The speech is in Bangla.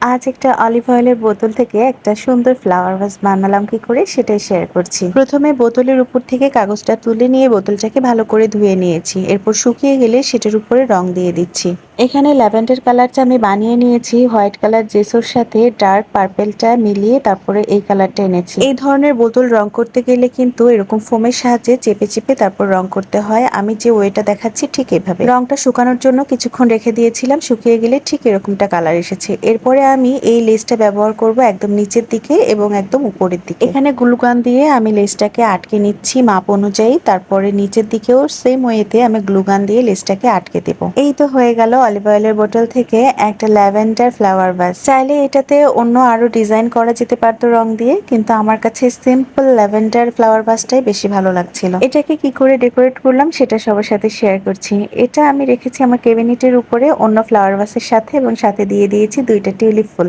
আজ একটা অলিভ অয়েলের বোতল থেকে একটা সুন্দর ফ্লাওয়ার ভাস বানালাম। কি করে? সেটাই শেয়ার করছি। প্রথমে বোতলের উপর থেকে কাগজটা তুলে নিয়ে বোতলটাকে ভালো করে ধুয়ে নিয়েছি। এরপর শুকিয়ে গেলে সেটার উপরে রং দিয়ে দিচ্ছি। এখানে ল্যাভেন্ডার কালারটা আমি বানিয়ে নিয়েছি, হোয়াইট কালার জেসোর সাথে, ডার্ক পার্পেলটা মিলিয়ে তারপরে এই কালারটা এনেছি। এই ধরনের বোতল রং করতে গেলে কিন্তু এরকম ফোমের সাহায্যে চেপে চেপে তারপর রং করতে হয়। আমি যে ওয়েটা দেখাচ্ছি ঠিক এভাবে। রংটা শুকানোর জন্য কিছুক্ষণ রেখে দিয়েছিলাম, শুকিয়ে গেলে ঠিক এরকমটা কালার এসেছে। এরপরে আমি এই লেসটা ব্যবহার করব একদম নিচের দিকে এবং একদম উপরের দিকে। এখানে গ্লুগান দিয়ে আমি লেসটাকে আটকে নিচ্ছি মাপ অনুযায়ী, তারপরে নিচের দিকেও সেম ওয়েতে আমি গ্লুগান দিয়ে লেসটাকে আটকে দেবো। এই তো হয়ে গেল অলিভ অয়েলের বোতল থেকে একটা ল্যাভেন্ডার ফ্লাওয়ার ভাস চাইলে এটাতে অন্য আরও ডিজাইন করা যেতে পারতো রং দিয়ে, কিন্তু আমার কাছে সিম্পল ল্যাভেন্ডার ফ্লাওয়ার বাসটাই বেশি ভালো লাগছিল। এটাকে কি করে ডেকোরেট করলাম সেটা সবার সাথে শেয়ার করছি। এটা আমি রেখেছি আমার কেবিনেটের উপরে, অন্য ফ্লাওয়ার ভাসের সাথে এবং সাথে দিয়ে দিয়েছি দুইটা টিউলিপ ফুল।